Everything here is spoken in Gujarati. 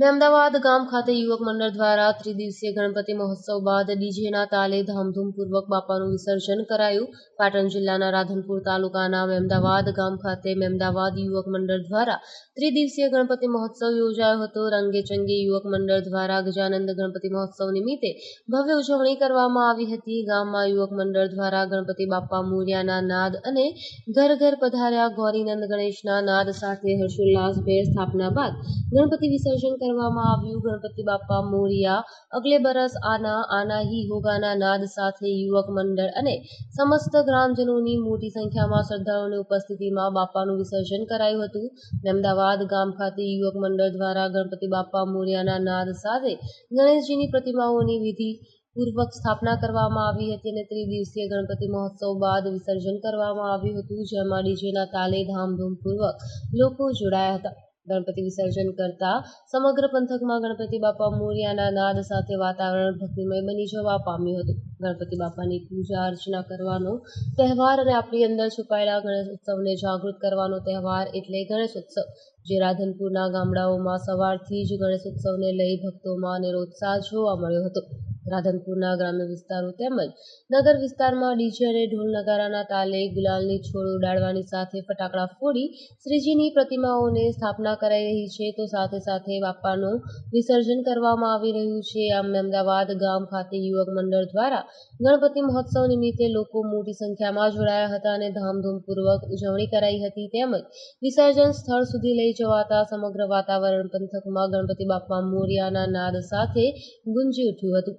ને અમદાવાદ ગામ ખાતે યુવક મંડળ દ્વારા ત્રિદિવસીય ગણપતિ મહોત્સવ બાદ ડીજેના તાલે ધામધૂમપૂર્વક બાપાનું વિસર્જન કરાયું. પાટણ જિલ્લાના રાધનપુર તાલુકાના મેમદાવાદ ગામ ખાતે મેમદાવાદ યુવક મંડળ દ્વારા ત્રિદિવસીય ગણપતિ મહોત્સવ યોજાયો હતો. રંગેચંગે યુવક મંડળ દ્વારા ગજાનંદ ગણપતિ મહોત્સવ નિમિત્તે ભવ્ય ઉજવણી કરવામાં આવી હતી. ગામમાં યુવક મંડળ દ્વારા ગણપતિ બાપા મૂર્યાના નાદ અને ઘર ઘર પધાર્યા. ગૌરીનંદ ગણેશના નાદ સાથે હર્ષોલ્લાસભેર સ્થાપના બાદ ગણપતિ વિસર્જન કરવામાં આવ્યું. ગણપતિ બાપા મોરિયા, અગલે બરસ આના આના હી હોગાના નાદ સાથે યુવક મંડળ અને સમસ્ત ગ્રામજનોની મોટી સંખ્યામાં શ્રદ્ધાળુઓની ઉપસ્થિતિમાં બાપાનું વિસર્જન કરાયું હતું. અમદાવાદ ગામ ખાતે યુવક મંડળ દ્વારા ગણપતિ બાપા મોરિયાના નાદ સાથે ગણેશજીની પ્રતિમાઓની વિધિ પૂર્વક સ્થાપના કરવામાં આવી હતી અને ત્રિદિવસીય ગણપતિ મહોત્સવ બાદ વિસર્જન કરવામાં આવ્યું હતું, જેમાં ડીજેના તાલે ધામધૂમપૂર્વક લોકો જોડાયા હતા. ગણપતિ વિસર્જન કરતા સમગ્ર પંથકમાં ગણપતિ બાપા મોરિયાના નાદ સાથે વાતાવરણ ભક્તિમય બની જવા પામ્યું હતું. ગણપતિ બાપાની પૂજા અર્ચના કરવાનો તહેવાર અને આપણી અંદર છુપાયેલા ગણેશ ઉત્સવને જાગૃત કરવાનો તહેવાર એટલે ગણેશ ઉત્સવ જે રાધનપુરના ગામડાઓમાં સવારથી જ ગણેશ ઉત્સવને લઈ ભક્તોમાં નિરોત્સાહ જોવા મળ્યો હતો. રાધનપુરના ગ્રામ્ય વિસ્તારો તેમજ નગર વિસ્તારમાં ડીજે અને ઢોલ નગારાના તાલે ગુલાલની છોડ ઉડાડવાની સાથે ફટાકડા ફોડી શ્રીજીની પ્રતિમાઓને સ્થાપના કરાઈ રહી છે. તો સાથે સાથે બાપાનું વિસર્જન કરવામાં આવી રહ્યું છે. આમ અમદાવાદ ગામ ખાતે યુવક મંડળ દ્વારા ગણપતિ મહોત્સવ નિમિત્તે લોકો મોટી સંખ્યામાં જોડાયા હતા અને ધામધૂમપૂર્વક ઉજવણી કરાઈ હતી. તેમજ વિસર્જન સ્થળ સુધી લઈ જવાતા સમગ્ર વાતાવરણ પંથકમાં ગણપતિ બાપા મોરિયાના નાદ સાથે ગુંજી ઉઠ્યું હતું.